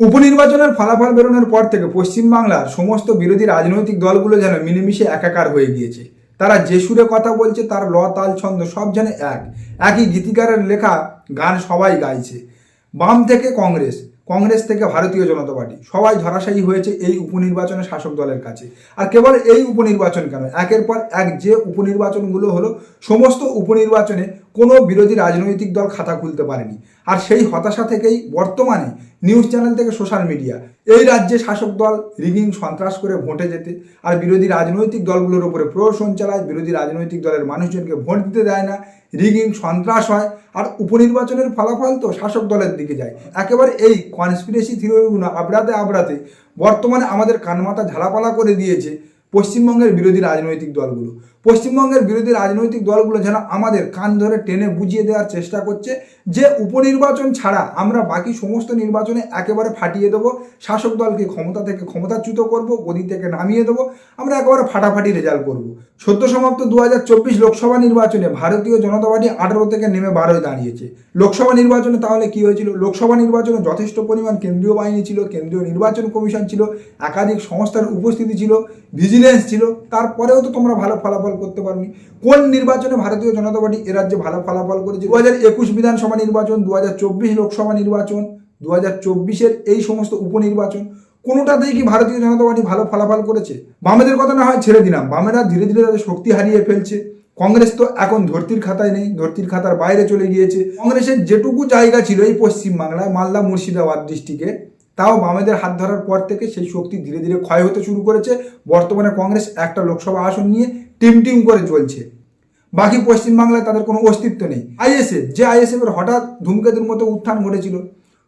উপনির্বাচনের ফলাফল বেরোনোর পর থেকে পশ্চিমবাংলার সমস্ত বিরোধী রাজনৈতিক দলগুলো যেন মিলেমিশে একাকার হয়ে গিয়েছে। তারা যে সুরে কথা বলছে, তার ল, তাল, ছন্দ সব যেন এক। একই গীতিকারের লেখা গান সবাই গাইছে। বাম থেকে কংগ্রেস কংগ্রেস থেকে ভারতীয় জনতা পার্টি। সবাই ধরাশায়ী হয়েছে এই উপনির্বাচনে শাসক দলের কাছে। আর কেবল এই উপনির্বাচন কেন? একের পর এক যে উপনির্বাচনগুলো হলো, সমস্ত উপনির্বাচনে কোনো বিরোধী রাজনৈতিক দল খাতা খুলতে পারেনি। আর সেই হতাশা থেকেই বর্তমানে নিউজ চ্যানেল থেকে সোশ্যাল মিডিয়া, এই রাজ্যে শাসক দল রিগিং সন্ত্রাস করে ভোটে যেতে, আর বিরোধী রাজনৈতিক দলগুলোর উপরে প্রহসন চালায়, বিরোধী রাজনৈতিক দলের মানুষজনকে ভোট দিতে দেয় না, রিগিং সন্ত্রাস হয়, আর উপনির্বাচনের ফলাফল তো শাসক দলের দিকে যায়। একেবারে এই কনস্পিরেসি থিওরিগুলো আবড়াতে আবড়াতে বর্তমানে আমাদের কানমাথা ঝালাপালা করে দিয়েছে পশ্চিমবঙ্গের বিরোধী রাজনৈতিক দলগুলো। পশ্চিমবঙ্গের বিরোধী রাজনৈতিক দলগুলো যেন আমাদের কান ধরে টেনে বুঝিয়ে দেওয়ার চেষ্টা করছে, যে উপনির্বাচন ছাড়া আমরা বাকি সমস্ত নির্বাচনে একেবারে ফাটিয়ে দেবো। শাসক দলকে ক্ষমতা থেকে ক্ষমতাচ্যুত করব, গদি থেকে নামিয়ে দেবো, আমরা একেবারে ফাটাফাটি রেজাল্ট করব। সদ্য সমাপ্ত দু হাজার চব্বিশ লোকসভা নির্বাচনে ভারতীয় জনতা পার্টি আঠারো থেকে নেমে বারোয় দাঁড়িয়েছে। লোকসভা নির্বাচনে তাহলে কি হয়েছিল? লোকসভা নির্বাচনে যথেষ্ট পরিমাণ কেন্দ্রীয় বাহিনী ছিল, কেন্দ্রীয় নির্বাচন কমিশন ছিল, একাধিক সংস্থার উপস্থিতি ছিল ভিজিলেন্স ছিল, তারপরেও তো তোমরা ভালো ফলাফল করতে পারোনি। কোন নির্বাচনে ভারতীয় জনতা পার্টি এ রাজ্যে ভালো ফলাফল করেছে দু হাজার একুশ বিধানসভা নির্বাচন দু হাজার চব্বিশ লোকসভা নির্বাচন দু হাজার চব্বিশের এই সমস্ত উপনির্বাচন, কোনোটাতেই কি ভারতীয় জনতা পার্টি ভালো ফলাফল করেছে? বামেদের কথা না হয় ছেড়ে দিলাম। বামেরা ধীরে ধীরে তাদের শক্তি হারিয়ে ফেলছে। কংগ্রেস তো এখন ধরতির খাতায় নেই, ধরতির খাতার বাইরে চলে গিয়েছে। কংগ্রেসের যেটুকু জায়গা ছিল এই পশ্চিমবাংলায়, মালদা, মুর্শিদাবাদ ডিস্ট্রিক্টে, তাও বামেদের হাত ধরার পর থেকে সেই শক্তি ধীরে ধীরে ক্ষয় হতে শুরু করেছে। বর্তমানে কংগ্রেস একটা লোকসভা আসন নিয়ে টিম টিম করে চলছে। বাকি পশ্চিমবাংলায় তাদের কোনো অস্তিত্ব নেই। আইএসএফ যে আইএসএফ এর হঠাৎ ধূমকেতুর মতো উত্থান ঘটেছিল।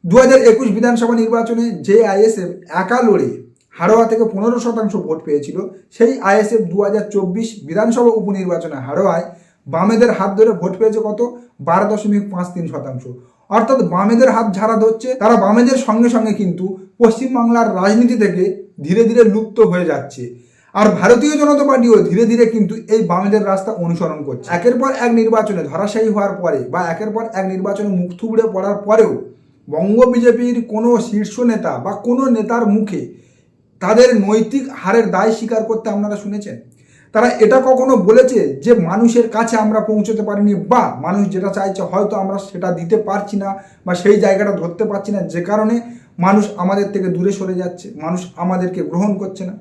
দু হাজার একুশ বিধানসভা নির্বাচনে যে আইএসএফ একা লড়ে হাড়োয়া থেকে পনেরো শতাংশ ভোট পেয়েছিল, সেই আইএসএফ দু হাজার চব্বিশ বিধানসভা উপনির্বাচনে হাড়োয়ায় বামেদের হাত ধরে ভোট পেয়েছে কত? বারো দশমিক পাঁচ তিন শতাংশ। অর্থাৎ বামেদের হাত ঝাড়া ধরছে, তারা বামেদের সঙ্গে সঙ্গে কিন্তু পশ্চিমবাংলার রাজনীতি থেকে ধীরে ধীরে লুপ্ত হয়ে যাচ্ছে। আর ভারতীয় জনতা পার্টিও ধীরে ধীরে কিন্তু এই বামেদের রাস্তা অনুসরণ করছে। একের পর এক নির্বাচনে ধরাশায়ী হওয়ার পরে বা একের পর এক নির্বাচনে মুখ থুবড়ে পড়ার পরেও বঙ্গ বিজেপির কোনো শীর্ষ নেতা বা কোনো নেতার মুখে তাদের নৈতিক হারের দায় স্বীকার করতে আপনারা শুনেছেন? তারা এটা কখনো বলেছে যে মানুষের কাছে আমরা পৌঁছতে পারিনি বা মানুষ যেটা চাইছে হয়তো আমরা সেটা দিতে পারছি না বা সেই জায়গাটা ধরতে পারছি না, যে কারণে মানুষ আমাদের থেকে দূরে সরে যাচ্ছে, মানুষ আমাদেরকে গ্রহণ করছে না।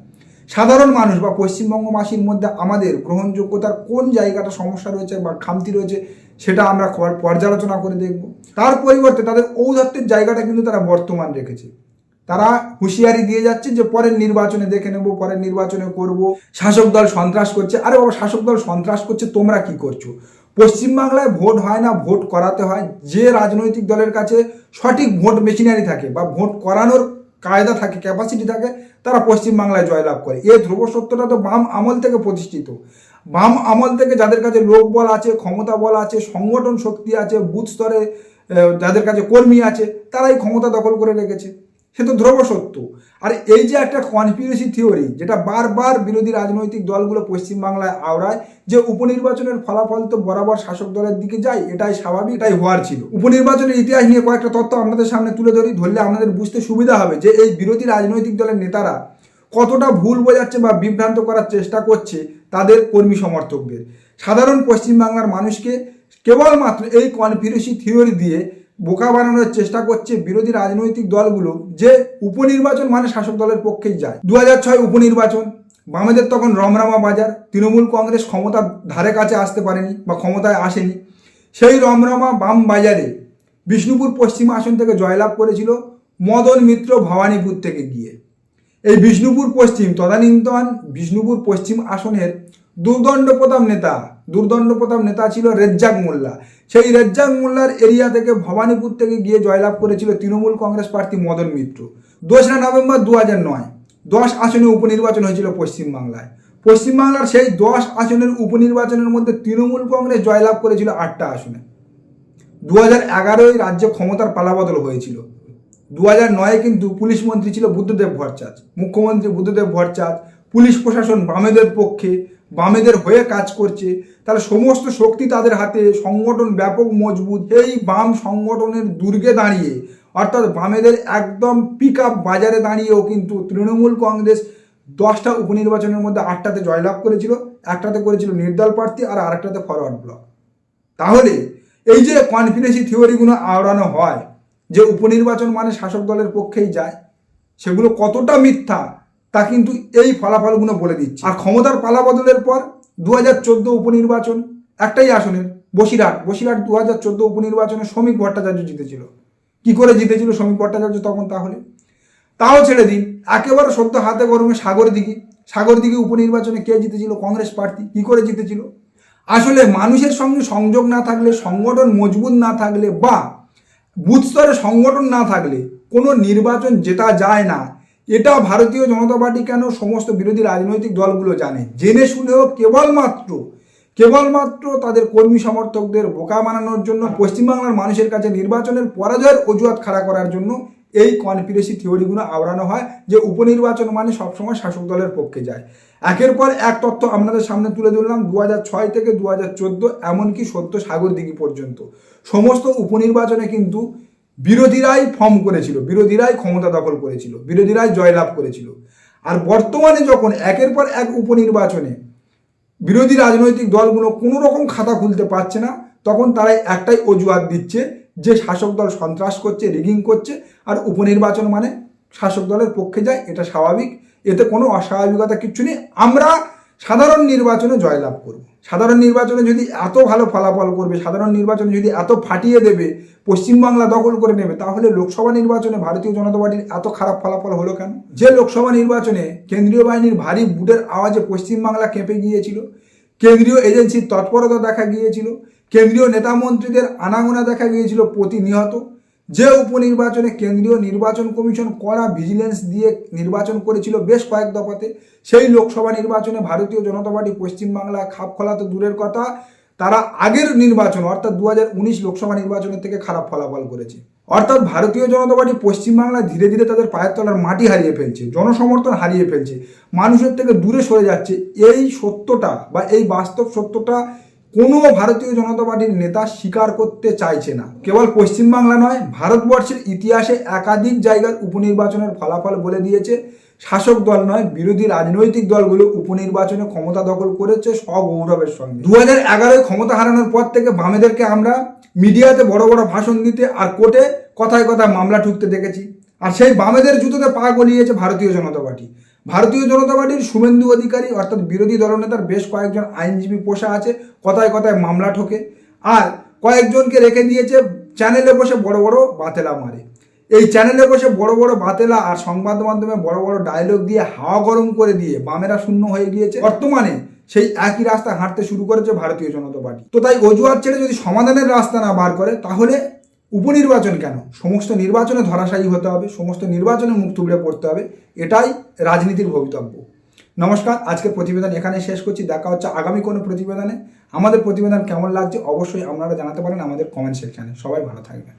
সাধারণ মানুষ বা পশ্চিমবঙ্গবাসীর মধ্যে আমাদের গ্রহণযোগ্যতার কোন জায়গাটা সমস্যা রয়েছে বা খামতি রয়েছে সেটা আমরা পর- পর্যালোচনা করে দেখব। তার পরিবর্তে তাদের ঔদাত্যের জায়গাটা কিন্তু তারা বর্তমান রেখেছে। তারা হুঁশিয়ারি দিয়ে যাচ্ছে যে পরের নির্বাচনে দেখে নেব, পরের নির্বাচনে করব। শাসক দল সন্ত্রাস করছে। আরে বাবা, শাসক দল সন্ত্রাস করছে, তোমরা কি করছ? পশ্চিমবাংলায় ভোট হয় না, ভোট করাতে হয়। যে রাজনৈতিক দলের কাছে সঠিক ভোট মেশিনারি থাকে বা ভোট করানোর কায়দা থাকে ক্যাপাসিটি থাকে, তারা পশ্চিমবাংলায় জয়লাভ করে। এই ধ্রুব সত্যটা তো বাম আমল থেকে প্রতিষ্ঠিত। বাম আমল থেকে যাদের কাছে লোকবল আছে, ক্ষমতা বল আছে, সংগঠন শক্তি আছে, বুথ স্তরে যাদের কাছে কর্মী আছে, তারাই ক্ষমতা দখল করে রেখেছে। সে তো ধ্রুব সত্য। আর এই যে একটা কনস্পিরেসি থিওরি যেটা বারবার বিরোধী রাজনৈতিক দলগুলো পশ্চিমবাংলায় আওড়ায়, যে উপনির্বাচনের ফলাফল তো বরাবর শাসক দলের দিকে যায়, এটাই স্বাভাবিক, এটাই হওয়ার ছিল। উপনির্বাচনের ইতিহাস নিয়ে কয়েকটা তথ্য আপনাদের সামনে তুলে ধরি, ধরলে আপনাদের বুঝতে সুবিধা হবে যে এই বিরোধী রাজনৈতিক দলের নেতারা কতটা ভুল বোঝাচ্ছে বা বিভ্রান্ত করার চেষ্টা করছে তাদের কর্মী সমর্থকদের। সাধারণ পশ্চিমবাংলার মানুষকে কেবলমাত্র এই কনফিউরেসি থিওরি দিয়ে বোকা বানানোর চেষ্টা করছে বিরোধী রাজনৈতিক দলগুলো যে উপনির্বাচন মানে শাসক দলের পক্ষেই যায়। দু ছয় উপনির্বাচন, বামেদের তখন রমরামা বাজার, তৃণমূল কংগ্রেস ক্ষমতার ধারে কাছে আসতে পারেনি বা ক্ষমতায় আসেনি। সেই রমরমা বাম বাজারে বিষ্ণুপুর পশ্চিম আসন থেকে জয়লাভ করেছিল মদন মিত্র ভবানীপুর থেকে গিয়ে। এই বিষ্ণুপুর পশ্চিম, তদানীন্তন বিষ্ণুপুর পশ্চিম আসনের দুর্দণ্ড প্রতাপ নেতা, দুর্দণ্ড প্রতাপ নেতা ছিল রেজ্জাক মোল্লা। সেই রেজ্জাক মোল্লার এরিয়া থেকে ভবানীপুর থেকে গিয়ে জয়লাভ করেছিল তৃণমূল কংগ্রেস প্রার্থী মদন মিত্র। দোসরা নভেম্বর দু হাজার নয়, দশ আসনে উপনির্বাচন হয়েছিল পশ্চিমবাংলায়। পশ্চিমবাংলার সেই দশ আসনের উপনির্বাচনের মধ্যে তৃণমূল কংগ্রেস জয়লাভ করেছিল আটটা আসনে। দু হাজার এগারোয় রাজ্যে ক্ষমতার পালাবদল হয়েছিল। দু হাজার নয়ে কিন্তু পুলিশ মন্ত্রী ছিল বুদ্ধদেব ভট্টাচার্য, মুখ্যমন্ত্রী বুদ্ধদেব ভট্টাচার্য, পুলিশ প্রশাসন বামেদের পক্ষে বামেদের হয়ে কাজ করছে, তাহলে সমস্ত শক্তি তাদের হাতে, সংগঠন ব্যাপক মজবুত। এই বাম সংগঠনের দুর্গে দাঁড়িয়ে, অর্থাৎ বামেদের একদম পিক বাজারে দাঁড়িয়েও কিন্তু তৃণমূল কংগ্রেস দশটা উপনির্বাচনের মধ্যে আটটাতে জয়লাভ করেছিল, একটাতে করেছিল নির্দল প্রার্থী আর আরেকটাতে ফরওয়ার্ড ব্লক তাহলে এই যে কনফিডেন্সি থিওরিগুলো আওড়ানো হয়, যে উপনির্বাচন মানে শাসক দলের পক্ষেই যায়, সেগুলো কতটা মিথ্যা তা কিন্তু এই ফলাফলগুলো বলে দিচ্ছে। আর ক্ষমতার পালা বদলের পর দু হাজার চোদ্দ উপনির্বাচন, একটাই আসনের বসিরহাট। বসিরহাট দু হাজার চোদ্দ উপনির্বাচনে শ্রমিক ভট্টাচার্য জিতেছিল। কি করে জিতেছিল শ্রমিক ভট্টাচার্য তখন তাহলে? তাও ছেড়ে দিন। একেবারে সদ্য হাতে গরমে সাগর দিঘি। সাগর দিঘি উপনির্বাচনে কে জিতেছিল? কংগ্রেস প্রার্থী। কি করে জিতেছিল? আসলে মানুষের সঙ্গে সংযোগ না থাকলে, সংগঠন মজবুত না থাকলে বা বুথ স্তরে সংগঠন না থাকলে কোনো নির্বাচন জেতা যায় না। এটা ভারতীয় জনতা পার্টি কেন সমস্ত বিরোধী রাজনৈতিক দলগুলো জানে? জেনে শুনেও কেবলমাত্র কেবলমাত্র তাদের কর্মী সমর্থকদের বোকা বানানোর জন্য পশ্চিমবাংলার মানুষের কাছে নির্বাচনের পরাজয়ের অজুহাত খাড়া করার জন্য এই কনফিডেন্সি থিওরিগুলো আওড়ানো হয় যে উপনির্বাচন মানে সবসময় শাসক দলের পক্ষে যায়। একের পর এক তথ্য আপনাদের সামনে তুলে ধরলাম দু ছয় থেকে দু হাজার চোদ্দ, এমনকি সত্য সাগর দিঘি পর্যন্ত। সমস্ত উপনির্বাচনে কিন্তু বিরোধীরাই ফর্ম করেছিল, বিরোধীরাই ক্ষমতা দখল করেছিল, বিরোধীরাই জয়লাভ করেছিল। আর বর্তমানে যখন একের পর এক উপনির্বাচনে বিরোধী রাজনৈতিক দলগুলো কোনো রকম খাতা খুলতে পারছে না, তখন তারাই একটাই অজুহাত দিচ্ছে যে শাসক দল সন্ত্রাস করছে রিগিং করছে, আর উপনির্বাচন মানে শাসক দলের পক্ষে যায়, এটা স্বাভাবিক। এতে কোনো অস্বাভাবিকতা কিচ্ছু নেই। আমরা সাধারণ নির্বাচনে জয়লাভ করব। সাধারণ নির্বাচনে যদি এত ভালো ফলাফল করবে, সাধারণ নির্বাচনে যদি এত ফাটিয়ে দেবে, পশ্চিমবাংলা দখল করে নেবে, তাহলে লোকসভা নির্বাচনে ভারতীয় জনতা পার্টির এত খারাপ ফলাফল হলো কেন? যে লোকসভা নির্বাচনে কেন্দ্রীয় বাহিনীর ভারী বুটের আওয়াজে পশ্চিমবাংলা কেঁপে গিয়েছিল, কেন্দ্রীয় এজেন্সির তৎপরতা দেখা গিয়েছিল, কেন্দ্রীয় নেতা মন্ত্রীদের আনাগোনা দেখা গিয়েছিল প্রতিনিয়ত যে উপনির্বাচনে কেন্দ্রীয় নির্বাচন কমিশন কড়া ভিজিলেন্স দিয়ে নির্বাচন করেছিল বেশ কয়েক দফাতে, সেই লোকসভা নির্বাচনে ভারতীয় জনতা পার্টি পশ্চিমবাংলায় খাপ খোলা তো দূরের কথা, তারা আগের নির্বাচন, অর্থাৎ দু হাজার উনিশ লোকসভা নির্বাচনের থেকে খারাপ ফলাফল করেছে। অর্থাৎ ভারতীয় জনতা পার্টি পশ্চিমবাংলায় ধীরে ধীরে তাদের পায়ের তলার মাটি হারিয়ে ফেলছে, জনসমর্থন হারিয়ে ফেলছে, মানুষের থেকে দূরে সরে যাচ্ছে, এই সত্যটা বা এই বাস্তব সত্যটা কোনো ভারতীয় জনতা পার্টির নেতা স্বীকার করতে চাইছে না। কেবল পশ্চিমবাংলা নয়, ভারতবর্ষের ইতিহাসে একাধিক জায়গার উপনির্বাচনের ফলাফল বলে দিয়েছে। শাসক দল নয়, বিরোধী রাজনৈতিক দলগুলো উপনির্বাচনে ক্ষমতা দখল করেছে স্বগৌরবের সঙ্গে। দু হাজার এগারোয় ক্ষমতা হারানোর পর থেকে বামেদেরকে আমরা মিডিয়াতে বড় বড় ভাষণ দিতে আর কোর্টে কথায় কথায় মামলা ঠুকতে দেখেছি। আর সেই বামেদের জুতোতে পা গলিয়েছে ভারতীয় জনতা পার্টি। ভারতীয় জনতা পার্টির শুভেন্দু অধিকারী, অর্থাৎ বিরোধী দলনেতার বেশ কয়েকজন আইনজীবী পোষা আছে, কথায় কথায় মামলা ঠোকে। আর কয়েকজনকে রেখে দিয়েছে, চ্যানেলে বসে বড় বড় বাতেলা মারে। এই চ্যানেলে বসে বড় বড় বাতেলা আর সংবাদ মাধ্যমে বড় বড় ডায়লগ দিয়ে হাওয়া গরম করে দিয়ে বামেরা শূন্য হয়ে গিয়েছে। বর্তমানে সেই একই রাস্তা হাঁটতে শুরু করেছে ভারতীয় জনতা পার্টি। তো তাই অজুহাত ছেড়ে যদি সমাধানের রাস্তা না বার করে, তাহলে উপনির্বাচন কেন? সমস্ত নির্বাচনে ধরাশায়ী হতে হবে, সমস্ত নির্বাচনে মুখ তুবড়ে পড়তে হবে, এটাই রাজনীতির ভবিতব্য। নমস্কার আজকে প্রতিবেদন এখানে শেষ করছি। দেখা হচ্ছে আগামী কোনো প্রতিবেদনে। আমাদের প্রতিবেদন কেমন লাগছে অবশ্যই আপনারা জানাতে পারেন আমাদের কমেন্ট সেকশানে সবাই ভালো থাকবেন।